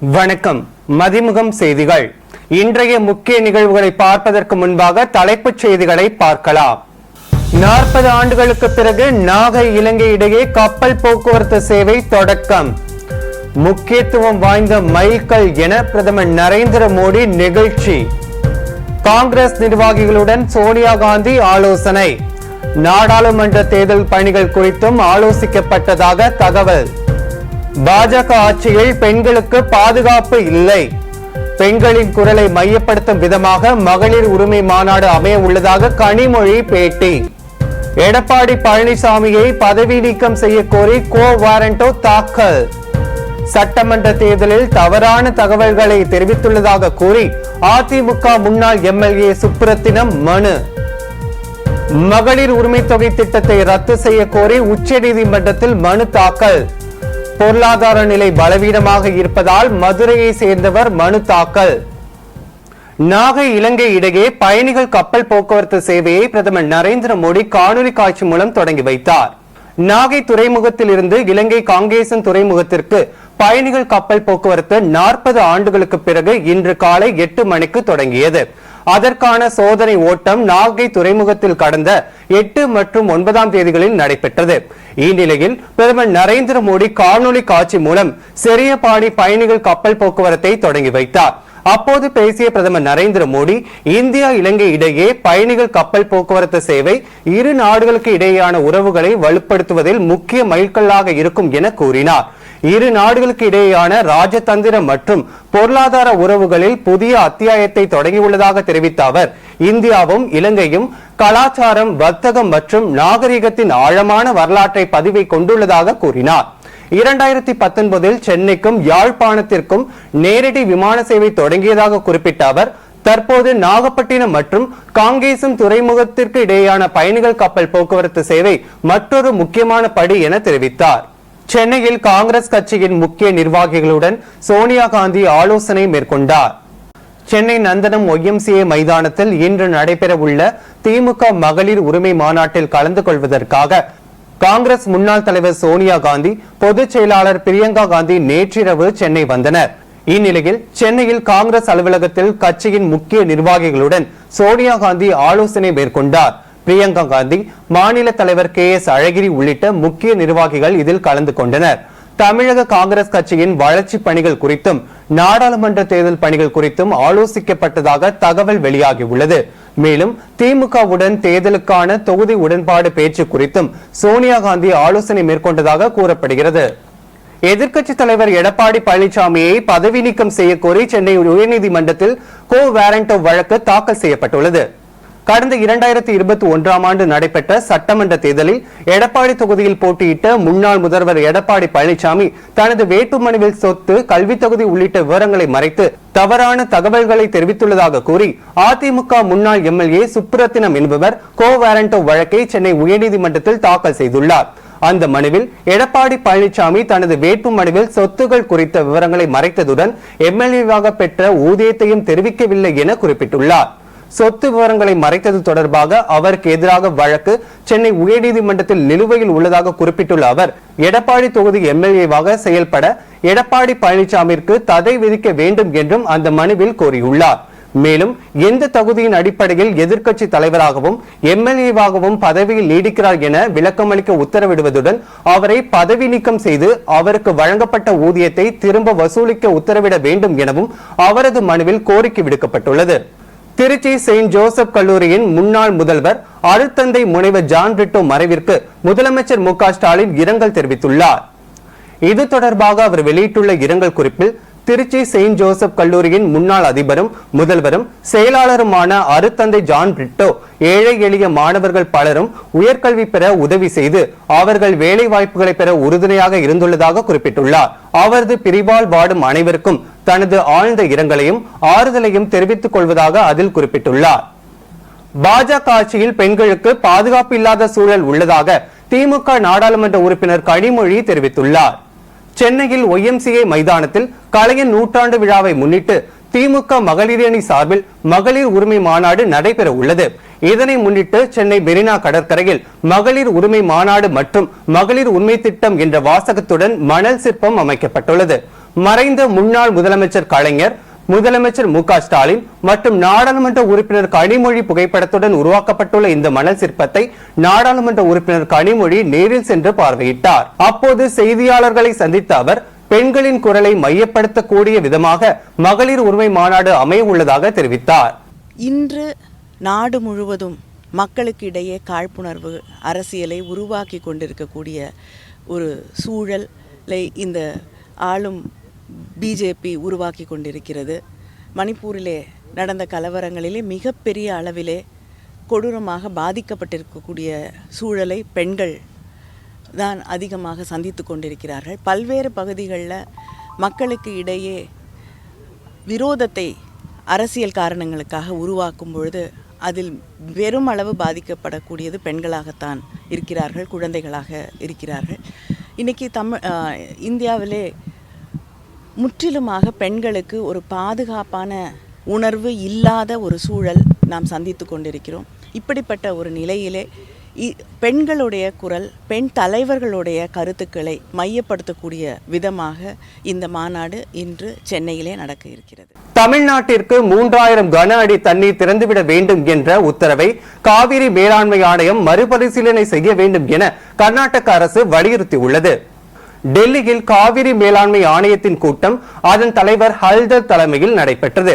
வணக்கம். மதிமுகம் செய்திகள். இன்றைய முக்கிய நிகழ்வுகளை பார்ப்பதற்கு முன்பாக தலைப்புச் செய்திகளை பார்க்கலாம். நாற்பது ஆண்டுகளுக்கு பிறகு நாகை இலங்கை இடையே கப்பல் போக்குவரத்து சேவை தொடக்கம். முக்கியத்துவம் வாய்ந்த மைல்கல் என பிரதமர் நரேந்திர மோடி நிகழ்ச்சி. காங்கிரஸ் நிர்வாகிகளுடன் சோனியா காந்தி ஆலோசனை. நாடாளுமன்ற தேர்தல் பணிகள் குறித்தும் ஆலோசிக்கப்பட்டதாக தகவல். பாஜக ஆட்சியில் பெண்களுக்கு பாதுகாப்பு இல்லை. பெண்களின் குரலை மையப்படுத்தும் விதமாக மகளிர் உரிமை மாநாடு அமைய உள்ளதாக கனிமொழி பேட்டி. எடப்பாடி பழனிசாமியை பதவி நீக்கம் செய்ய கோரி கோ வாரண்டோ தாக்கல். சட்டமன்ற தேர்தலில் தவறான தகவல்களை தெரிவித்துள்ளதாக கூறி அதிமுக முன்னாள் எம்எல்ஏ சுப்ரத்தினம் மனு. மகளிர் உரிமை தொகை திட்டத்தை ரத்து செய்ய கோரி உச்சநீதிமன்றத்தில் மனு தாக்கல். பொருளாதார நிலை பலவீனமாக இருப்பதால் மதுரையை சேர்ந்தவர் மனு தாக்கல். நாகை இலங்கை இடையே பயணிகள் கப்பல் போக்குவரத்து சேவையை பிரதமர் நரேந்திர மோடி காணொலி காட்சி மூலம் தொடங்கி வைத்தார். நாகை துறைமுகத்தில் இருந்து இலங்கை காங்கேசன் துறைமுகத்திற்கு பயணிகள் கப்பல் போக்குவரத்து நாற்பது ஆண்டுகளுக்கு பிறகு இன்று காலை எட்டு மணிக்கு தொடங்கியது. அதற்கான சோதனை ஓட்டம் நாகை துறைமுகத்தில் கடந்த எட்டு மற்றும் ஒன்பதாம் தேதிகளில் நடைபெற்றது. இந்நிலையில் பிரதமர் நரேந்திர மோடி காணொலி காட்சி மூலம் செரியபாடி பயணிகள் கப்பல் போக்குவரத்தை தொடங்கி வைத்தார் அப்போது பேசிய பிரதமர் நரேந்திர மோடி இந்தியா இலங்கை இடையே பயணிகள் கப்பல் போக்குவரத்து சேவை இரு நாடுகளுக்கு இடையேயான உறவுகளை வலுப்படுத்துவதில் முக்கிய மைல்கல்லாக இருக்கும் என கூறினார் இரு நாடுகளுக்கு இடையேயான ராஜதந்திர மற்றும் பொருளாதார உறவுகளில் புதிய அத்தியாயத்தை தொடங்கியுள்ளதாக தெரிவித்த அவர் இந்தியாவும் இலங்கையும் கலாச்சாரம் வர்த்தகம் மற்றும் நாகரிகத்தின் ஆழமான வரலாற்றை பதிவை கொண்டுள்ளதாக கூறினார். இரண்டாயிரத்தி பத்தொன்பதில் சென்னைக்கும் யாழ்ப்பாணத்திற்கும் நேரடி விமான சேவை தொடங்கியதாக குறிப்பிட்ட அவர் தற்போது நாகப்பட்டினம் மற்றும் காங்கேசம் துறைமுகத்திற்கு இடையேயான பயணிகள் கப்பல் போக்குவரத்து சேவை மற்றொரு முக்கியமான படி என தெரிவித்தார். சென்னையில் காங்கிரஸ் கட்சியின் முக்கிய நிர்வாகிகளுடன் சோனியா காந்தி ஆலோசனை மேற்கொண்டார். சென்னை நந்தனம் ஒய்எம்சிஏ மைதானத்தில் இன்று நடைபெறவுள்ள திமுக மகளிர் உரிமை மாநாட்டில் கலந்து கொள்வதற்காக காங்கிரஸ் முன்னாள் தலைவர் சோனியா காந்தி பொதுச் செயலாளர் பிரியங்கா காந்தி நேற்றிரவு சென்னை வந்தனர். இந்நிலையில் சென்னையில் காங்கிரஸ் அலுவலகத்தில் கட்சியின் முக்கிய நிர்வாகிகளுடன் சோனியா காந்தி ஆலோசனை மேற்கொண்டார். பிரியங்கா காந்தி மாநில தலைவர் கே எஸ் அழகிரி உள்ளிட்ட முக்கிய நிர்வாகிகள் இதில் கலந்து கொண்டனர். தமிழக காங்கிரஸ் கட்சியின் வளர்ச்சி பணிகள் குறித்தும் நாடாளுமன்ற தேர்தல் பணிகள் குறித்தும் ஆலோசிக்கப்பட்டதாக தகவல் வெளியாகியுள்ளது. மேலும் திமுகவுடன் தேர்தலுக்கான தொகுதி உடன்பாடு பேச்சு குறித்தும் சோனியா காந்தி ஆலோசனை மேற்கொண்டதாக கூறப்படுகிறது. எதிர்க்கட்சி தலைவர் எடப்பாடி பழனிசாமியை பதவி நீக்கம் செய்ய கோரி சென்னை உயர்நீதிமன்றத்தில் கோ வாரண்டோ வழக்கு தாக்கல் செய்யப்பட்டுள்ளது. கடந்த இரண்டாயிரத்தி இருபத்தி ஒன்றாம் ஆண்டு நடைபெற்ற சட்டமன்ற தேர்தலில் எடப்பாடி தொகுதியில் போட்டியிட்ட முன்னாள் முதல்வர் எடப்பாடி பழனிசாமி தனது வேட்புமனுவில் சொத்து கல்வித் தொகுதி உள்ளிட்ட விவரங்களை மறைத்து தவறான தகவல்களை தெரிவித்துள்ளதாக கூறி அதிமுக முன்னாள் எம்எல்ஏ சுப்ரத்தினம் என்பவர் கோ வாரண்டோ வழக்கை சென்னை உயர்நீதிமன்றத்தில் தாக்கல் செய்துள்ளார். அந்த மனுவில் எடப்பாடி பழனிசாமி தனது வேட்பு மனுவில் சொத்துகள் குறித்த விவரங்களை மறைத்ததுடன் எம்எல்ஏவாக பெற்ற ஊதியத்தையும் தெரிவிக்கவில்லை என குறிப்பிட்டுள்ளார். சொத்து விவரங்களை மறைத்தது தொடர்பாக அவருக்கு எதிராக வழக்கு சென்னை உயர்நீதிமன்றத்தில் நிலுவையில் உள்ளதாக குறிப்பிட்டுள்ள அவர் எடப்பாடி தொகுதி எம்எல்ஏவாக செயல்பட எடப்பாடி பழனிசாமிற்கு தடை விதிக்க வேண்டும் என்றும் அந்த மனுவில் கோரியுள்ளார். மேலும் எந்த தகுதியின் அடிப்படையில் எதிர்க்கட்சி தலைவராகவும் எம்எல்ஏவாகவும் பதவியில் நீடிக்கிறார் என விளக்கமளிக்க உத்தரவிடுவதுடன் அவரை பதவி நீக்கம் செய்து அவருக்கு வழங்கப்பட்ட ஊதியத்தை திரும்ப வசூலிக்க உத்தரவிட வேண்டும் எனவும் அவரது மனுவில் கோரிக்கை விடுக்கப்பட்டுள்ளது. திருச்சி செயின்ட் ஜோசப் கல்லூரியின் முன்னாள் முதல்வர் அருத்தந்தை முனைவர் ஜான் பிரிட்டோ மறைவிற்கு முதலமைச்சர் மு க ஸ்டாலின் இரங்கல் தெரிவித்துள்ளார். இது தொடர்பாக அவர் வெளியிட்டுள்ள இரங்கல் குறிப்பில் திருச்சி செயின்ட் ஜோசப் கல்லூரியின் முன்னாள் அதிபரும் முதல்வரும் செயலாளருமான அருத்தந்தை ஜான் பிரிட்டோ ஏழை எளிய மாணவர்கள் பலரும் உயர்கல்வி பெற உதவி செய்து அவர்கள் வேலை வாய்ப்புகளை பெற உறுதுணையாக இருந்துள்ளதாக குறிப்பிட்டுள்ளார். அவரது பிரிவால் வாடும் அனைவருக்கும் தனது ஆழ்ந்த இரங்கலையும் ஆறுதலையும் தெரிவித்துக் கொள்வதாக அதில் குறிப்பிட்டுள்ளார். பாஜக ஆட்சியில் பெண்களுக்கு பாதுகாப்பு இல்லாத சூழல் உள்ளதாக திமுக நாடாளுமன்ற உறுப்பினர் கனிமொழி தெரிவித்துள்ளார். சென்னையில் ஒய்எம்சிஏ மைதானத்தில் கலைஞர் நூற்றாண்டு விழாவை முன்னிட்டு திமுக மகளிர் அணி சார்பில் மகளிர் உரிமை மாநாடு நடைபெற உள்ளது. இதனை முன்னிட்டு சென்னை மெரினா கடற்கரையில் மகளிர் உரிமை மாநாடு மற்றும் மகளிர் உரிமை திட்டம் என்ற வாசகத்துடன் மணல் சிற்பம் அமைக்கப்பட்டுள்ளது. மறைந்த முன்னாள் முதலமைச்சர் கலைஞர் முதலமைச்சர் மு ஸ்டாலின் மற்றும் நாடாளுமன்ற உறுப்பினர் கனிமொழி புகைப்படத்துடன் உருவாக்கப்பட்டுள்ள இந்த மணல் சிற்பத்தை நாடாளுமன்ற உறுப்பினர் கனிமொழி நேரில் சென்று பார்வையிட்டார். அப்போது செய்தியாளர்களை சந்தித்த அவர் பெண்களின் குரலை மையப்படுத்தக்கூடிய விதமாக மகளிர் உரிமை மாநாடு அமைய உள்ளதாக தெரிவித்தார். இன்று நாடு முழுவதும் மக்களுக்கு இடையே காழ்ப்புணர்வு அரசியலை உருவாக்கி கொண்டிருக்கக்கூடிய ஒரு சூழலை இந்த ஆளும் பிஜேபி உருவாக்கி கொண்டிருக்கிறது மணிப்பூரிலே நடந்த கலவரங்களிலே மிகப்பெரிய அளவிலே கொடூரமாக பாதிக்கப்பட்டிருக்கக்கூடிய சூழலை பெண்கள் தான் அதிகமாக சந்தித்து கொண்டிருக்கிறார்கள். பல்வேறு பகுதிகளில் மக்களுக்கு இடையே விரோதத்தை அரசியல் காரணங்களுக்காக உருவாக்கும் பொழுது அதில் பெரும் அளவு பாதிக்கப்படக்கூடியது பெண்களாகத்தான் இருக்கிறார்கள் குழந்தைகளாக இருக்கிறார்கள். இன்றைக்கி தமிழ் இந்தியாவிலே முற்றிலுமாக பெண்களுக்கு ஒரு பாதுகாப்பான உணர்வு இல்லாத ஒரு சூழல் நாம் சந்தித்து கொண்டிருக்கிறோம். இப்படிப்பட்ட ஒரு நிலையிலே இ- பெண்களுடைய குரல் பெண் தலைவர்களுடைய கருத்துக்களை மையப்படுத்தக்கூடிய விதமாக இந்த மாநாடு இன்று சென்னையிலே நடக்க இருக்கிறது. தமிழ்நாட்டிற்கு மூன்றாயிரம் கன அடி தண்ணீர் திறந்துவிட வேண்டும் என்ற உத்தரவை காவிரி மேலாண்மை ஆணையம் மறுபரிசீலனை செய்ய வேண்டும் என கர்நாடக அரசு வலியுறுத்தியுள்ளது. டெல்லியில் காவிரி மேலாண்மை ஆணையத்தின் கூட்டம் அதன் தலைவர் ஹல்தர் தலைமையில் நடைபெற்றது.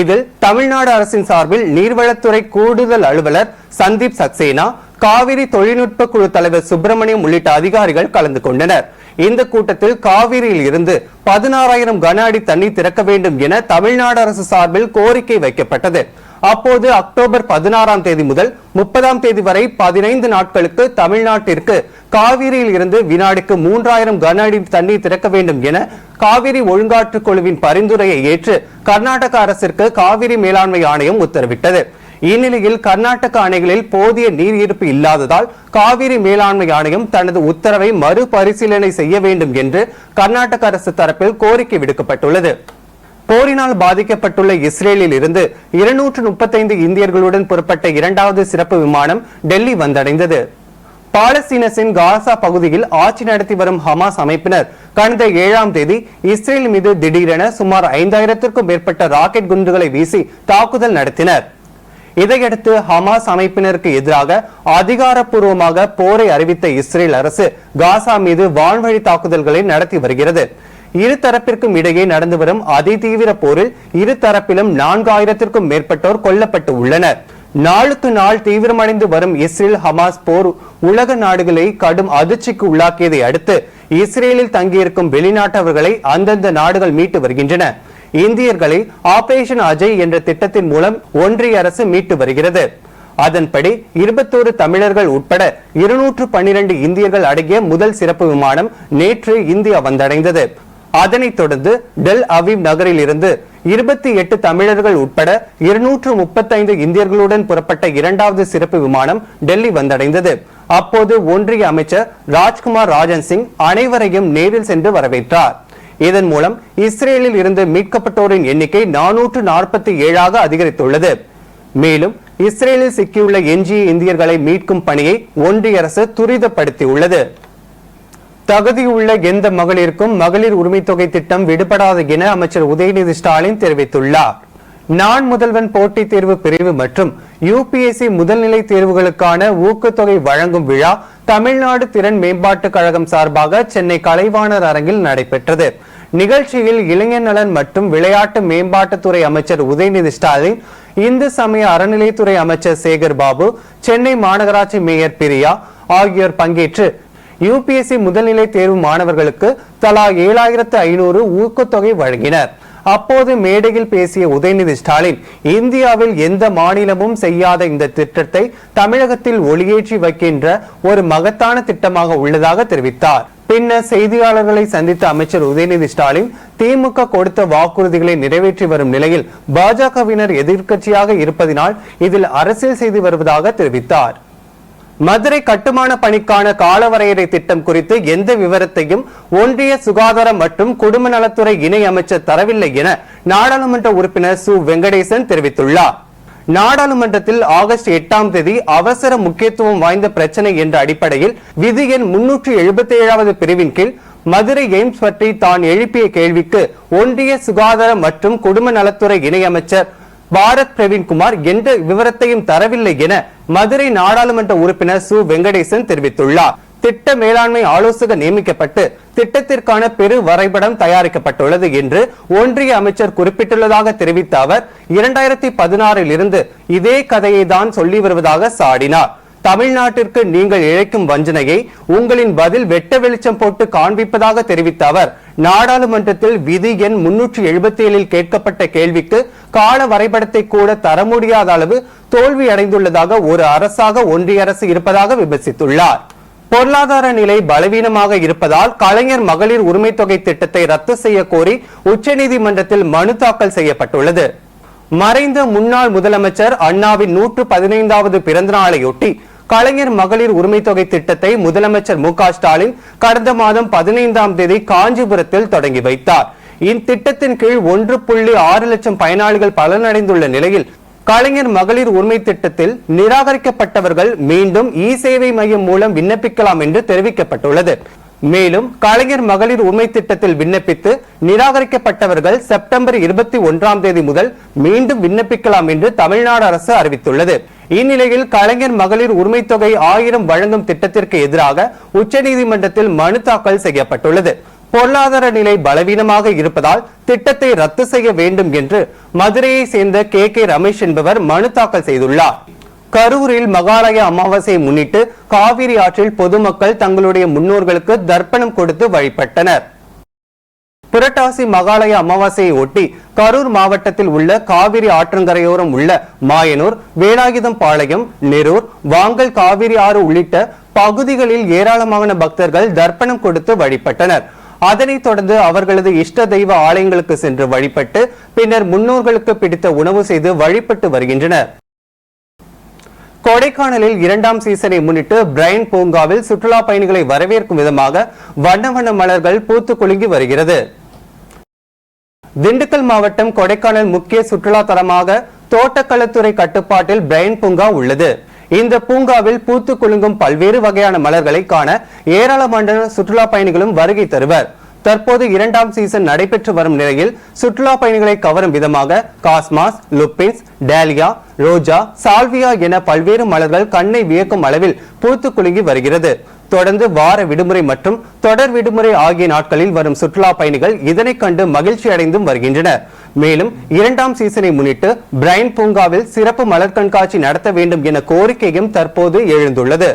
இதில் தமிழ்நாடு அரசின் சார்பில் நீர்வளத்துறை கூடுதல் அலுவலர் சந்தீப் சக்சேனா காவிரி தொழில்நுட்ப குழு தலைவர் சுப்பிரமணியம் உள்ளிட்ட அதிகாரிகள் கலந்து கொண்டனர். இந்த கூட்டத்தில் காவிரியில் இருந்து பதினாறாயிரம் கன அடி தண்ணீர் திறக்க வேண்டும் என தமிழ்நாடு அரசு சார்பில் கோரிக்கை வைக்கப்பட்டது. அப்போது அக்டோபர் பதினாறாம் தேதி முதல் முப்பதாம் தேதி வரை பதினைந்து நாட்களுக்கு தமிழ்நாட்டிற்கு காவிரியில் இருந்து வினாடிக்கு மூன்றாயிரம் கன அடி தண்ணீர் திறக்க வேண்டும் என காவிரி ஒழுங்காற்று குழுவின் பரிந்துரையை ஏற்று கர்நாடக அரசிற்கு காவிரி மேலாண்மை ஆணையம் உத்தரவிட்டது. இந்நிலையில் கர்நாடக அணைகளில் போதிய நீர் இருப்பு இல்லாததால் காவிரி மேலாண்மை ஆணையம் தனது உத்தரவை மறுபரிசீலனை செய்ய வேண்டும் என்று கர்நாடக அரசு தரப்பில் கோரிக்கை விடுக்கப்பட்டுள்ளது. போரினால் பாதிக்கப்பட்டுள்ள இஸ்ரேலில் இருந்து இருநூற்று முப்பத்தைந்து இந்தியர்களுடன் புறப்பட்ட இரண்டாவது சிறப்பு விமானம் டெல்லி வந்தடைந்தது. பாலஸ்தீனத்தின் காசா பகுதியில் ஆட்சி நடத்தி வரும் ஹமாஸ் அமைப்பினர் கடந்த ஏழாம் தேதி இஸ்ரேல் மீது திடீரென சுமார் ஐந்தாயிரத்திற்கும் மேற்பட்ட ராக்கெட் குண்டுகளை வீசி தாக்குதல் நடத்தினர். இதையடுத்து ஹமாஸ் அமைப்பினருக்கு எதிராக அதிகாரப்பூர்வமாக போரை அறிவித்த இஸ்ரேல் அரசு காசா மீது வான்வழி தாக்குதல்களை நடத்தி வருகிறது. இரு தரப்பிற்கும் இடையே நடந்து வரும் அதிதீவிர போரில் இரு தரப்பிலும் நான்காயிரத்திற்கும் மேற்பட்டோர் கொல்லப்பட்டு உள்ளனர். நாளுக்கு நாள் தீவிரமடைந்து வரும் இஸ்ரேல் ஹமாஸ் போர் உலக நாடுகளை கடும் அதிர்ச்சிக்கு உள்ளாக்கியதை அடுத்து இஸ்ரேலில் தங்கியிருக்கும் வெளிநாட்டவர்களை அந்தந்த நாடுகள் மீட்டு வருகின்றன. இந்தியர்களை ஆபரேஷன் அஜய் என்ற திட்டத்தின் மூலம் ஒன்றிய அரசு மீட்டு வருகிறது. அதன்படி இருபத்தோரு தமிழர்கள் உட்பட இருநூற்று பன்னிரண்டு இந்தியர்கள் அடங்கிய முதல் சிறப்பு விமானம் நேற்று இந்தியா வந்தடைந்தது. அதனைத் தொடர்ந்து டெல் அவீவ் நகரில் இருந்து இருபத்தி எட்டு தமிழர்கள் உட்பட இருநூற்று முப்பத்தைந்து இந்தியர்களுடன் புறப்பட்ட இரண்டாவது சிறப்பு விமானம் டெல்லி வந்தடைந்தது. அப்போது ஒன்றிய அமைச்சர் ராஜ்குமார் ராஜன் சிங் அனைவரையும் நேரில் சென்று வரவேற்றார். இதன் மூலம் இஸ்ரேலில் இருந்து மீட்கப்பட்டோரின் எண்ணிக்கை நானூற்று நாற்பத்தி ஏழாக அதிகரித்துள்ளது. மேலும் இஸ்ரேலில் சிக்கியுள்ள எஞ்சிய இந்தியர்களை மீட்கும் பணியை ஒன்றிய அரசு துரிதப்படுத்தியுள்ளது. தகுதியுள்ள எந்த மகளிருக்கும் மகளிர் உரிமைத்தொகை திட்டம் விடுபடாது என அமைச்சர் உதயநிதி ஸ்டாலின் தெரிவித்துள்ளார். நான் முதல்வன் போட்டித் தேர்வு பிரிவு மற்றும் யுபிஎஸ்சி முதல்நிலை தேர்வுகளுக்கான ஊக்கத்தொகை வழங்கும் விழா தமிழ்நாடு திறன் மேம்பாட்டுக் கழகம் சார்பாக சென்னை கலைவாணர் அரங்கில் நடைபெற்றது. நிகழ்ச்சியில் இளைஞர் நலன் மற்றும் விளையாட்டு மேம்பாட்டுத்துறை அமைச்சர் உதயநிதி ஸ்டாலின் இந்து சமய அறநிலைத்துறை அமைச்சர் சேகர் பாபு சென்னை மாநகராட்சி மேயர் பிரியா ஆகியோர் பங்கேற்று யுபிஎஸ்சி முதல்நிலை தேர்வு மாணவர்களுக்கு தலா ஏழாயிரத்து ஐநூறு ஊக்கத்தொகை வழங்கினர். அப்போது மேடையில் பேசிய உதயநிதி ஸ்டாலின் இந்தியாவில் எந்த மாநிலமும் செய்யாத இந்த திட்டத்தை தமிழகத்தில் ஒளியேற்றி வைக்கின்ற ஒரு மகத்தான திட்டமாக உள்ளதாக தெரிவித்தார். பின்னர் செய்தியாளர்களை சந்தித்த அமைச்சர் உதயநிதி ஸ்டாலின் திமுக கொடுத்த வாக்குறுதிகளை நிறைவேற்றி வரும் நிலையில் பாஜகவினர் எதிர்க்கட்சியாக இருப்பதினால் இதில் அரசியல் செய்து வருவதாக தெரிவித்தார். மதுரை கட்டுமான பணிக்கான காலவரையறை திட்டம் குறித்து எந்த விவரத்தையும் ஒன்றிய சுகாதாரம் மற்றும் குடும்ப நலத்துறை இணை அமைச்சர் தரவில்லை என நாடாளுமன்ற உறுப்பினர் சு. வெங்கடேசன் தெரிவித்துள்ளார். நாடாளுமன்றத்தில் ஆகஸ்ட் எட்டாம் தேதி அவசர முக்கியத்துவம் வாய்ந்த பிரச்சனை என்ற அடிப்படையில் விதி எண் முன்னூற்று எழுபத்தி ஏழாவது பிரிவின் கீழ் மதுரை எய்ம்ஸ் பற்றி தான் எழுப்பிய கேள்விக்கு ஒன்றிய சுகாதார மற்றும் குடும்ப நலத்துறை இணையமைச்சர் பாரத் பிரவீன்குமார் எந்த விவரத்தையும் தரவில்லை என மதுரை நாடாளுமன்ற உறுப்பினர் சு. வெங்கடேசன் தெரிவித்துள்ளார். திட்ட மேலாண்மை ஆலோசகர் நியமிக்கப்பட்டு திட்டத்திற்கான பெரு வரைபடம் தயாரிக்கப்பட்டுள்ளது என்று ஒன்றிய அமைச்சர் குறிப்பிட்டுள்ளதாக தெரிவித்த அவர் இரண்டாயிரத்தி பதினாறில் இருந்து இதே கதையை தான் சொல்லி வருவதாக சாடினார். தமிழ்நாட்டிற்கு நீங்கள் இழைக்கும் வஞ்சனையை உங்களின் பதில் வெட்ட வெளிச்சம் போட்டு காண்பிப்பதாக தெரிவித்த அவர் நாடாளுமன்றத்தில் விதி எண் முன்னூற்றி எழுபத்தி ஏழில் கேட்கப்பட்ட கேள்விக்கு கால வரைபடத்தை கூட தர முடியாத அளவு தோல்வி அடைந்துள்ளதாக ஒரு அரசாக ஒன்றிய அரசு இருப்பதாக விமர்சித்துள்ளார். பொருளாதார நிலை பலவீனமாக இருப்பதால் கலைஞர் மகளிர் உரிமை தொகை திட்டத்தை ரத்து செய்ய கோரி உச்சநீதிமன்றத்தில் மனு தாக்கல் செய்யப்பட்டுள்ளது. மறைந்த முன்னாள் முதலமைச்சர் அண்ணாவின் நூற்று பதினைந்தாவது பிறந்த நாளையொட்டி கலைஞர் மகளிர் உரிமை தொகை திட்டத்தை முதலமைச்சர் மு ஸ்டாலின் கடந்த மாதம் பதினைந்தாம் தேதி காஞ்சிபுரத்தில் தொடங்கி வைத்தார். இத்திட்டத்தின் கீழ் ஒன்று புள்ளி ஆறு லட்சம் பயனாளிகள் பலனடைந்துள்ள நிலையில் கலைஞர் மகளிர் உரிமை திட்டத்தில் நிராகரிக்கப்பட்டவர்கள் மீண்டும் இ சேவை மையம் மூலம் விண்ணப்பிக்கலாம் என்று தெரிவிக்கப்பட்டுள்ளது. மேலும் கலைஞர் மகளிர் உரிமை திட்டத்தில் விண்ணப்பித்து நிராகரிக்கப்பட்டவர்கள் செப்டம்பர் இருபத்தி ஒன்றாம் தேதி முதல் மீண்டும் விண்ணப்பிக்கலாம் என்று தமிழ்நாடு அரசு அறிவித்துள்ளது. இந்நிலையில் கலைஞர் மகளிர் உரிமை தொகை ஆயிரம் வழங்கும் திட்டத்திற்கு எதிராக உச்சநீதிமன்றத்தில் மனு தாக்கல் செய்யப்பட்டுள்ளது. பொருளாதார நிலை பலவீனமாக இருப்பதால் திட்டத்தை ரத்து செய்ய வேண்டும் என்று மதுரையை சேர்ந்த கே கே ரமேஷ் என்பவர் மனு தாக்கல் செய்துள்ளார். கரூரில் மகாலய அமாவாசையை முன்னிட்டு காவிரி ஆற்றில் பொதுமக்கள் தங்களுடைய முன்னோர்களுக்கு தர்ப்பணம் கொடுத்து வழிபட்டனர். புரட்டாசி மகாலய அமாவாசையை ஒட்டி கரூர் மாவட்டத்தில் உள்ள காவிரி ஆற்றங்கரையோரம் உள்ள மாயனூர் வேலாயுதம் பாளையம் நெரூர் வாங்கல் காவிரி ஆறு உள்ளிட்ட பகுதிகளில் ஏராளமான பக்தர்கள் தர்ப்பணம் கொடுத்து வழிபட்டனர். அதனைத் தொடர்ந்து அவர்களது இஷ்ட தெய்வ ஆலயங்களுக்கு சென்று வழிபட்டு பின்னர் முன்னோர்களுக்கு பிடித்த உணவு செய்து வழிபட்டு வருகின்றனர். கொடைக்கானலில் இரண்டாம் சீசனை முன்னிட்டு பிரைன் பூங்காவில் சுற்றுலா பயணிகளை வரவேற்கும் விதமாக வண்ண வண்ண மலர்கள் பூத்து குலுங்கி வருகிறது. திண்டுக்கல் மாவட்டம் கொடைக்கானல் முக்கிய சுற்றுலா தலமாக தோட்டக்கலைத்துறை கட்டுப்பாட்டில் பிரைன் பூங்கா உள்ளது. இந்த பூங்காவில் பூத்து குலுங்கும் பல்வேறு வகையான மலர்களை காண ஏராளமான சுற்றுலா பயணிகளும் வருகை தருவர். தற்போது இரண்டாம் சீசன் நடைபெற்று வரும் நிலையில் சுற்றுலா பயணிகளை கவரும் விதமாக காஸ்மாஸ் லுப்பின்ஸ் டேலியா ரோஜா சால்வியா என பல்வேறு மலர்கள் கண்ணை வியக்கும் அளவில் பூத்து குலுங்கி வருகிறது. தொடர்ந்து வார விடுமுறை மற்றும் தொடர் விடுமுறை ஆகிய நாட்களில் வரும் சுற்றுலா பயணிகள் இதனை கண்டு மகிழ்ச்சி அடைந்தும் வருகின்றனர் மேலும் இரண்டாம் சீசனை முன்னிட்டு பிரைன் பூங்காவில் சிறப்பு மலர் கண்காட்சி நடத்த வேண்டும் என கோரிக்கையும் தற்போது எழுந்துள்ளது.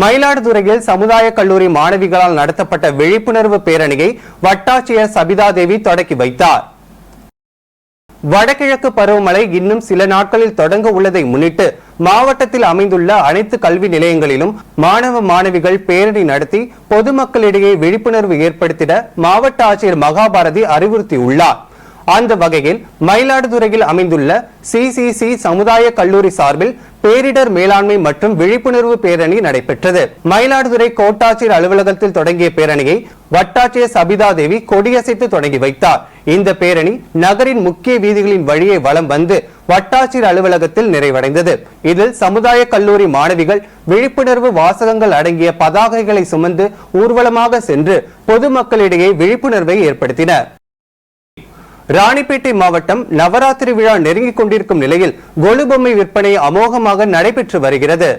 மயிலாடுதுறையில் சமுதாய கல்லூரி மாணவிகளால் நடத்தப்பட்ட விழிப்புணர்வு பேரணியை வட்டாட்சியர் சபிதாதேவி தொடக்கி வைத்தார். வடகிழக்கு பருவமழை இன்னும் சில நாட்களில் தொடங்க உள்ளதை முன்னிட்டு மாவட்டத்தில் அமைந்துள்ள அனைத்து கல்வி நிலையங்களிலும் மாணவ மாணவிகள் பேரணி நடத்தி பொதுமக்களிடையே விழிப்புணர்வு ஏற்படுத்திட மாவட்ட ஆட்சியர் மகாபாரதி அறிவுறுத்தியுள்ளார். அந்த வகையில் மயிலாடுதுறையில் அமைந்துள்ள சிசிசி சமுதாய கல்லூரி சார்பில் பேரிடர் மேலாண்மை மற்றும் விழிப்புணர்வு பேரணி நடைபெற்றது. மயிலாடுதுறை கோட்டாட்சியர் அலுவலகத்தில் தொடங்கிய பேரணியை வட்டாட்சியர் சபிதா தேவி கொடியசைத்து தொடங்கி வைத்தார். இந்த பேரணி நகரின் முக்கிய வீதிகளின் வழியே வலம் வந்து வட்டாட்சியர் அலுவலகத்தில் நிறைவடைந்தது. இதில் சமுதாய கல்லூரி மாணவிகள் விழிப்புணர்வு வாசகங்கள் அடங்கிய பதாகைகளை சுமந்து ஊர்வலமாக சென்று பொதுமக்களிடையே விழிப்புணர்வை ஏற்படுத்தினர். ராணிப்பேட்டை மாவட்டம் நவராத்திரி விழா நெருங்கிக் கொண்டிருக்கும் நிலையில் கொலு பொம்மை விற்பனை அமோகமாக நடைபெற்று வருகிறது.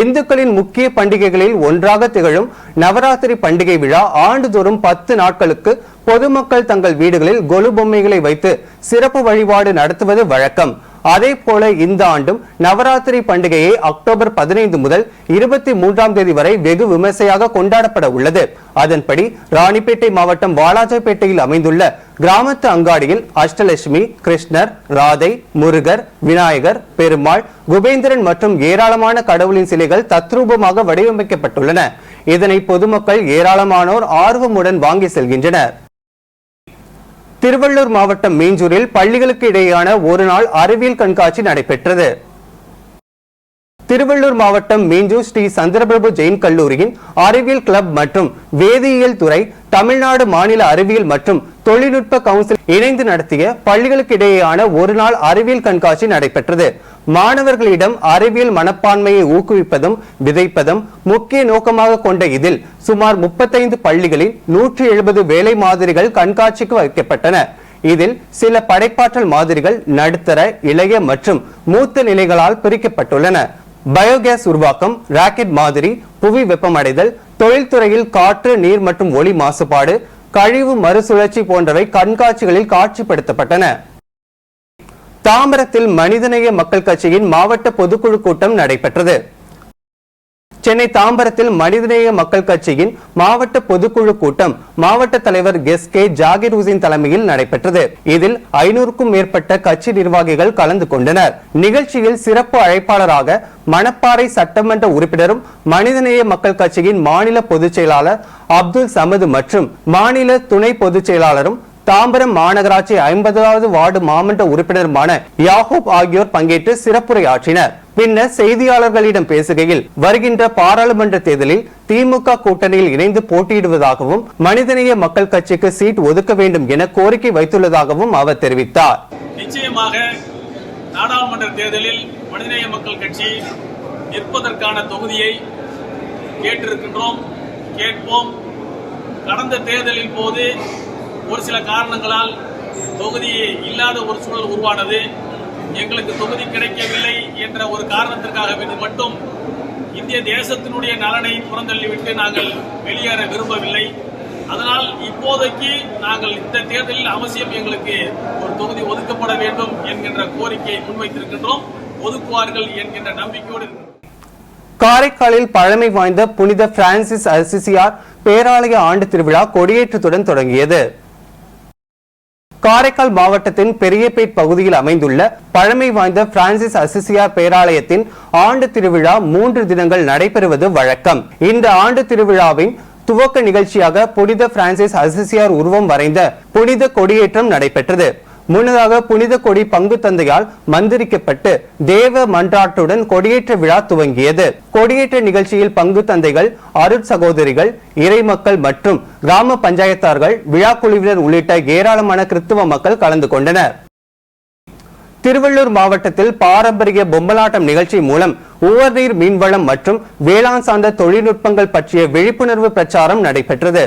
இந்துக்களின் முக்கிய பண்டிகைகளில் ஒன்றாக திகழும் நவராத்திரி பண்டிகை விழா ஆண்டுதோறும் பத்து நாட்களுக்கு பொதுமக்கள் தங்கள் வீடுகளில் கொலு பொம்மைகளை வைத்து சிறப்பு வழிபாடு நடத்துவது வழக்கம். அதே போல இந்த ஆண்டும் நவராத்திரி பண்டிகையை அக்டோபர் பதினைந்து முதல் இருபத்தி மூன்றாம் தேதி வரை வெகு விமர்சையாக கொண்டாடப்பட உள்ளது. அதன்படி ராணிப்பேட்டை மாவட்டம் வாலாஜாப்பேட்டையில் அமைந்துள்ள கிராமத்து அங்காடியில் அஷ்டலட்சுமி கிருஷ்ணர் ராதை முருகர் விநாயகர் பெருமாள் குபேந்திரன் மற்றும் ஏராளமான கடவுளின் சிலைகள் தத்ரூபமாக வடிவமைக்கப்பட்டுள்ளன. இதனை பொதுமக்கள் ஏராளமானோர் ஆர்வமுடன் வாங்கி செல்கின்றனர். திருவள்ளூர் மாவட்டம் மீஞ்சூரில் பள்ளிகளுக்கு இடையேயான ஒரு நாள் அறிவியல் கண்காட்சி நடைபெற்றது. திருவள்ளூர் மாவட்டம் மீஞ்சூர் ஸ்ரீ சந்திரபிரபு ஜெயின் கல்லூரியின் அறிவியல் கிளப் மற்றும் வேதியியல் துறை தமிழ்நாடு மாநில அறிவியல் மற்றும் தொழில்நுட்ப கவுன்சில் இணைந்து நடத்திய பள்ளிகளுக்கு இடையேயான ஒரு நாள் அறிவியல் கண்காட்சி நடைபெற்றது. மாணவர்களிடம் அறிவியல் மனப்பான்மையை ஊக்குவிப்பதும் விதைப்பதும் முக்கிய நோக்கமாக கொண்ட இதில் சுமார் முப்பத்தைந்து பள்ளிகளில் நூற்றி எழுபது வேலை மாதிரிகள் கண்காட்சிக்கு வைக்கப்பட்டன. இதில் சில படைப்பாற்றல் மாதிரிகள் நடுத்தர இளைய மற்றும் மூத்த நிலைகளால் பிரிக்கப்பட்டுள்ளன. பயோகேஸ் உருவாக்கம் ராக்கெட் மாதிரி புவி வெப்பமடைதல் தொழில்துறையில் காற்று நீர் மற்றும் ஒளி மாசுபாடு கழிவு மறுசுழற்சி போன்றவை கண்காட்சிகளில் காட்சிப்படுத்தப்பட்டன. தாம்பரத்தில் மனிதநேய மக்கள் கட்சியின் மாவட்ட பொதுக்குழு கூட்டம் நடைபெற்றது. சென்னை தாம்பரத்தில் மனிதநேய மக்கள் கட்சியின் மாவட்ட பொதுக்குழு கூட்டம் மாவட்ட தலைவர் எஸ் கே ஜாகிர் ஹுசேன் தலைமையில் நடைபெற்றது. இதில் ஐநூறுக்கும் மேற்பட்ட கட்சி நிர்வாகிகள் கலந்து கொண்டனர். நிகழ்ச்சியில் சிறப்பு அழைப்பாளராக மணப்பாறை சட்டமன்ற உறுப்பினரும் மனிதநேய மக்கள் கட்சியின் மாநில பொதுச் செயலாளர் அப்துல் சமது மற்றும் மாநில துணை பொதுச் செயலாளரும் தாம்பரம் மாநகராட்சி ஐம்பதாவது வார்டு மாமன்ற உறுப்பினருமான யாகூப் ஆகியோர் பங்கேற்று சிறப்புரையாற்றினர். பின்னர் செய்தியாளர்களிடம் பேசுகையில் வருகின்ற பாராளுமன்ற தேர்தலில் திமுக கூட்டணியில் இணைந்து போட்டியிடுவதாகவும் மனிதநேய மக்கள் கட்சிக்கு சீட் ஒதுக்க வேண்டும் என கோரிக்கை வைத்துள்ளதாகவும் அவர் தெரிவித்தார். நிச்சயமாக நாடாளுமன்ற தேர்தலில் மனிதநேய மக்கள் கட்சி நிற்பதற்கான தொகுதியை கேட்டிருக்கின்றோம் கேட்போம். கடந்த தேர்தலின் போது ஒரு சில காரணங்களால் தொகுதி இல்லாத ஒரு சூழல் உருவானது. எங்களுக்கு தொகுதி கிடைக்கவில்லை என்கின்ற ஒரு காரணத்திற்காக வேண்டி மட்டும் இந்திய தேசத்தினுடைய நலனை புறந்தள்ளிவிட்டு நாங்கள் வெளியேற விரும்பவில்லை. அதனால் இப்போதைக்கு நாங்கள் இந்த தேர்தலில் அவசியம் எங்களுக்கு ஒரு தொகுதி ஒதுக்கப்பட வேண்டும் என்கின்ற கோரிக்கையை முன்வைத்திருக்கின்றோம். ஒதுக்குவார்கள் என்கின்ற நம்பிக்கையோடு காரைக்காலில் பழமை வாய்ந்த புனித பிரான்சிஸ் அசிசியார் பேராலய ஆண்டு திருவிழா கொடியேற்றத்துடன் தொடங்கியது. காரைக்கால் மாவட்டத்தின் பெரியபேட் பகுதியில் அமைந்துள்ள பழமை வாய்ந்த பிரான்சிஸ் அசிசியார் பேராலயத்தின் ஆண்டு திருவிழா மூன்று தினங்கள் நடைபெறுவது வழக்கம். இந்த ஆண்டு திருவிழாவின் துவக்க நிகழ்ச்சியாக புனித பிரான்சிஸ் அசிசியார் உருவம் வரைந்த புனித கொடியேற்றம் நடைபெற்றது. முன்னதாக புனித கொடி பங்கு தந்தையால் மந்திரிக்கப்பட்டு தேவ மன்றாட்டுடன் கொடியேற்ற விழா துவங்கியது. கொடியேற்ற நிகழ்ச்சியில் பங்கு தந்தைகள் அருட் சகோதரிகள் இறைமக்கள் மற்றும் கிராம பஞ்சாயத்தார்கள் விழா குழுவினர் உள்ளிட்ட ஏராளமான கிறிஸ்துவ மக்கள் கலந்து கொண்டனர். திருவள்ளூர் மாவட்டத்தில் பாரம்பரிய பொம்மலாட்டம் நிகழ்ச்சி மூலம் உவர்நீர் மீன்வளம் மற்றும் வேளாண் சார்ந்த தொழில்நுட்பங்கள் பற்றிய விழிப்புணர்வு பிரச்சாரம் நடைபெற்றது.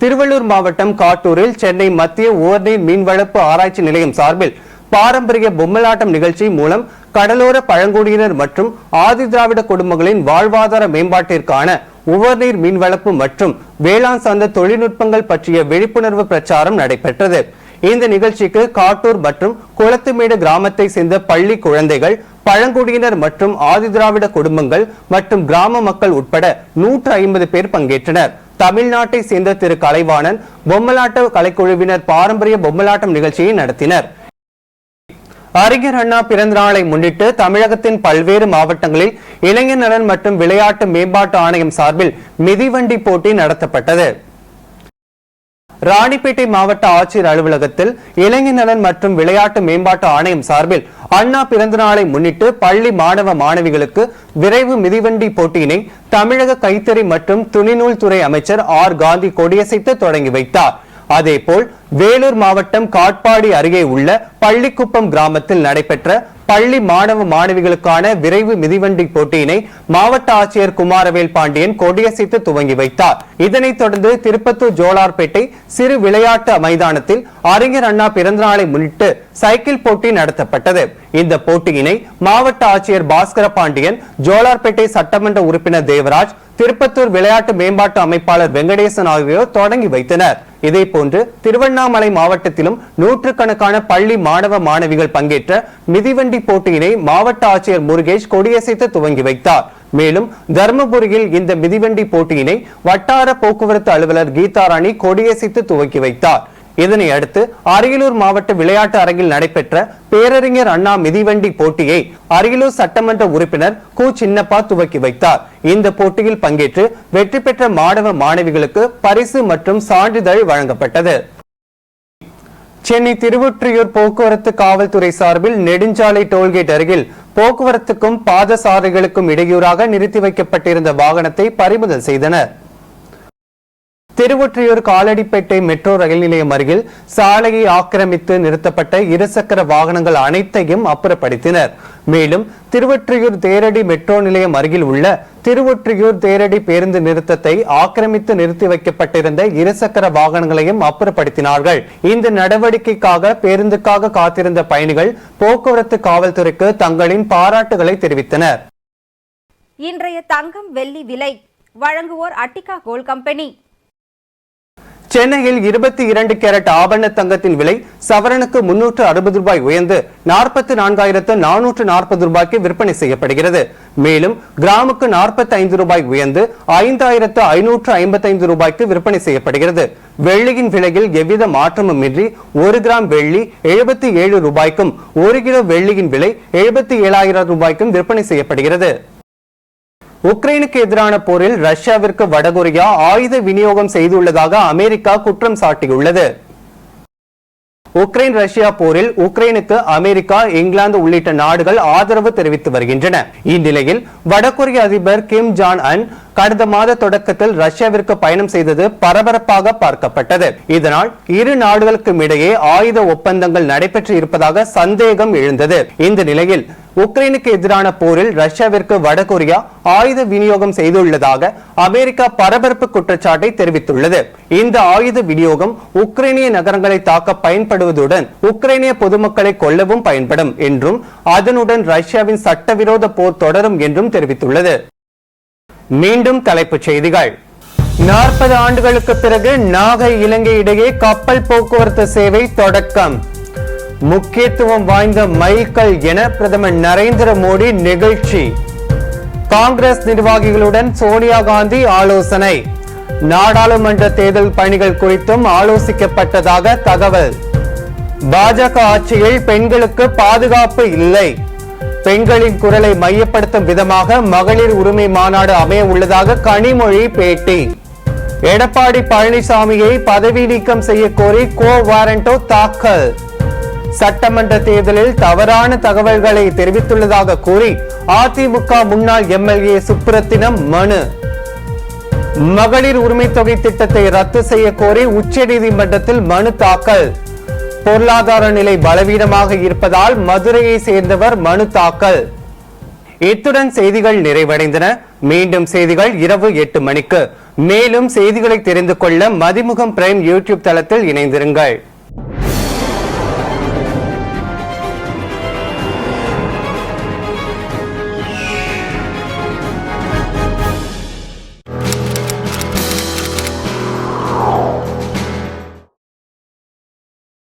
திருவள்ளூர் மாவட்டம் காட்டூரில் சென்னை மத்திய உவர்நீர் மீன்வளர்ப்பு ஆராய்ச்சி நிலையம் சார்பில் பாரம்பரிய பொம்மலாட்டம் நிகழ்ச்சி மூலம் கடலோர பழங்குடியினர் மற்றும் ஆதி திராவிட குடும்பங்களின் வாழ்வாதார மேம்பாட்டிற்கான உவர்நீர் மீன்வளர்ப்பு மற்றும் வேளாண் சார்ந்த தொழில்நுட்பங்கள் பற்றிய விழிப்புணர்வு பிரச்சாரம் நடைபெற்றது. இந்த நிகழ்ச்சிக்கு காட்டூர் மற்றும் குளத்துமேடு கிராமத்தை சேர்ந்த பள்ளி குழந்தைகள் பழங்குடியினர் மற்றும் ஆதிதிராவிட குடும்பங்கள் மற்றும் கிராம மக்கள் உட்பட நூற்று ஐம்பது பேர் பங்கேற்றனர். தமிழ்நாட்டை சேர்ந்த திரு கலைவாணன் பொம்மலாட்ட கலைக்குழுவினர் பாரம்பரிய பொம்மலாட்டம் நிகழ்ச்சியை நடத்தினர். அறிஞர் அண்ணா பிறந்த நாளை முன்னிட்டு தமிழகத்தின் பல்வேறு மாவட்டங்களில் இளைஞர் நலன் மற்றும் விளையாட்டு மேம்பாட்டு ஆணையம் சார்பில் மிதிவண்டி போட்டி நடத்தப்பட்டது. ராணிப்பேட்டை மாவட்ட ஆட்சியர் அலுவலகத்தில் இளைஞர் நலன் மற்றும் விளையாட்டு மேம்பாட்டு ஆணையம் சார்பில் அண்ணா பிறந்த நாளை முன்னிட்டு பள்ளி மாணவ மாணவிகளுக்கு விரைவு மிதிவண்டி போட்டியினை தமிழக கைத்தறி மற்றும் துணிநூல் துறை அமைச்சர் ஆர் காந்தி கொடியசைத்து தொடங்கி வைத்தார். அதேபோல் வேலூர் மாவட்டம் காட்பாடி அருகே உள்ள பள்ளிக்குப்பம் கிராமத்தில் நடைபெற்ற பள்ளி மாணவ மாணவிகளுக்கான விரைவு மிதிவண்டி போட்டியினை மாவட்ட ஆட்சியர் குமாரவேல் பாண்டியன் கொடியசைத்து துவங்கி வைத்தார். இதனைத் தொடர்ந்து திருப்பத்தூர் ஜோலார்பேட்டை சிறு விளையாட்டு மைதானத்தில் அறிஞர் அண்ணா பிறந்தநாளை முன்னிட்டு சைக்கிள் போட்டி நடத்தப்பட்டது. இந்த போட்டியினை மாவட்ட ஆட்சியர் பாஸ்கர பாண்டியன் ஜோலார்பேட்டை சட்டமன்ற உறுப்பினர் தேவராஜ் திருப்பத்தூர் விளையாட்டு மேம்பாட்டு அமைப்பாளர் வெங்கடேசன் ஆகியோர் தொடங்கி வைத்தனர். இதேபோன்று திருவண்ணாமலை மாவட்டத்திலும் நூற்றுக்கணக்கான பள்ளி மாணவ மாணவிகள் பங்கேற்ற மிதிவண்டி போட்டியினை மாவட்ட ஆட்சியர் முருகேஷ் கொடியசைத்து துவங்கி வைத்தார். மேலும் தர்மபுரியில் இந்த மிதிவண்டி போட்டியினை வட்டார போக்குவரத்து அலுவலர் கீதாராணி கொடியசைத்து துவக்கி வைத்தார். இதனை அடுத்து அரியலூர் மாவட்ட விளையாட்டு அரங்கில் நடைபெற்ற பேரறிஞர் அண்ணா மிதிவண்டி போட்டியை அரியலூர் சட்டமன்ற உறுப்பினர் கு. சின்னப்பா துவக்கி வைத்தார். இந்த போட்டியில் பங்கேற்று வெற்றி பெற்ற மாணவ மாணவிகளுக்கு பரிசு மற்றும் சான்றிதழ் வழங்கப்பட்டது. சென்னை திருவொற்றியூர் போக்குவரத்து காவல்துறை சார்பில் நெடுஞ்சாலை டோல்கேட் அருகில் போக்குவரத்துக்கும் பாதசாரிகளுக்கும் இடையூறாக நிறுத்தி வைக்கப்பட்டிருந்த வாகனத்தை பறிமுதல் செய்தனர். திருவொற்றியூர் காலடிப்பேட்டை மெட்ரோ ரயில் நிலையம் அருகில் சாலையை ஆக்கிரமித்து நிறுத்தப்பட்ட இருசக்கர வாகனங்கள் அனைத்தையும் அப்புறப்படுத்தினர். மேலும் திருவொற்றியூர் தேரடி மெட்ரோ நிலையம் அருகில் உள்ள திருவொற்றியூர் தேரடி பேருந்து நிறுத்தத்தை ஆக்கிரமித்து நிறுத்தி வைக்கப்பட்டிருந்த இருசக்கர வாகனங்களையும் அப்புறப்படுத்தினார்கள். இந்த நடவடிக்கைக்காக பேருந்துக்காக காத்திருந்த பயணிகள் போக்குவரத்து காவல்துறைக்கு தங்களின் பாராட்டுகளை தெரிவித்தனர். இன்றைய தங்கம் வெள்ளி விலை வழங்குவோர் அட்டிகா கோல் கம்பெனி. சென்னையில் இருபத்தி இரண்டு கேரட் ஆபரண தங்கத்தின் விலை சவரனுக்கு முன்னூற்று அறுபது ரூபாய் உயர்ந்து நாற்பத்தி நான்காயிரத்து நானூற்று நாற்பது ரூபாய்க்கு விற்பனை செய்யப்படுகிறது. மேலும் கிராமுக்கு நாற்பத்தி ஐந்து ரூபாய் உயர்ந்து ஐந்தாயிரத்து ஐநூற்று ஐம்பத்தைந்து ரூபாய்க்கு விற்பனை செய்யப்படுகிறது. வெள்ளியின் விலையில் எவ்வித மாற்றமும் இன்றி ஒரு கிராம் வெள்ளி எழுபத்தி ஏழு ரூபாய்க்கும் ஒரு கிலோ வெள்ளியின் விலை எழுபத்தி ஏழாயிரம் ரூபாய்க்கும் விற்பனை செய்யப்படுகிறது. உக்ரைனுக்கு எதிரான போரில் ரஷ்யாவிற்கு வடகொரியா ஆயுத விநியோகம் செய்துள்ளதாக அமெரிக்கா குற்றம் சாட்டியுள்ளது. உக்ரைன் ரஷ்யா போரில் உக்ரைனுக்கு அமெரிக்கா இங்கிலாந்து உள்ளிட்ட நாடுகள் ஆதரவு தெரிவித்து வருகின்றன. இந்நிலையில் வடகொரிய அதிபர் கிம் ஜான் அன் கடந்த மாத தொடக்கத்தில் ரஷ்யாவிற்கு பயணம் செய்தது பரபரப்பாக பார்க்கப்பட்டது. இதனால் இரு நாடுகளுக்கும் இடையே ஆயுத ஒப்பந்தங்கள் நடைபெற்று இருப்பதாக சந்தேகம் எழுந்தது. இந்த நிலையில் உக்ரைனுக்கு எதிரான போரில் ரஷ்யாவிற்கு வடகொரியா ஆயுத விநியோகம் செய்துள்ளதாக அமெரிக்கா பரபரப்பு குற்றச்சாட்டை தெரிவித்துள்ளது. இந்த ஆயுத விநியோகம் உக்ரைனிய நகரங்களை தாக்க பயன்படுவதுடன் உக்ரைனிய பொதுமக்களை கொல்லவும் பயன்படும் என்றும் அதனுடன் ரஷ்யாவின் சட்டவிரோத போர் தொடரும் என்றும் தெரிவித்துள்ளது. மீண்டும் தலைப்புச் செய்திகள். நாற்பது ஆண்டுகளுக்கு பிறகு நாகை இலங்கை இடையே கப்பல் போக்குவரத்து சேவை தொடக்கம். முக்கியத்துவம் வாய்ந்த மைல்கல் என பிரதமர் நரேந்திர மோடி நிகழ்ச்சி. காங்கிரஸ் நிர்வாகிகளுடன் சோனியா காந்தி ஆலோசனை. நாடாளுமன்ற தேர்தல் பணிகள் குறித்தும் ஆலோசிக்கப்பட்டதாக தகவல். பாஜக ஆட்சியில் பெண்களுக்கு பாதுகாப்பு இல்லை. பெண்களின் குரலை மையப்படுத்தும் விதமாக மகளிர் உரிமை மாநாடு அமைய உள்ளதாக கனிமொழி பேட்டி. எடப்பாடி பழனிசாமியை பதவி நீக்கம் செய்ய கோரி கோ வாரண்டோ தாக்கல். சட்டமன்ற தேர்தலில் தவறான தகவல்களை தெரிவித்துள்ளதாக கூறி அதிமுக முன்னாள் எம்எல்ஏ சுப்ரத்தினம் மனு. மகளிர் உரிமை தொகை திட்டத்தை ரத்து செய்ய கோரி உச்சநீதிமன்றத்தில் மனு தாக்கல். பொருளாதார நிலை பலவீனமாக இருப்பதால் மதுரையை சேர்ந்தவர் மனு தாக்கல். இத்துடன் செய்திகள் நிறைவடைந்தன. மீண்டும் செய்திகள் இரவு எட்டு மணிக்கு. மேலும் செய்திகளை தெரிந்து கொள்ள மதிமுகம் பிரைம் யூடியூப் தளத்தில் இணைந்திருங்கள்.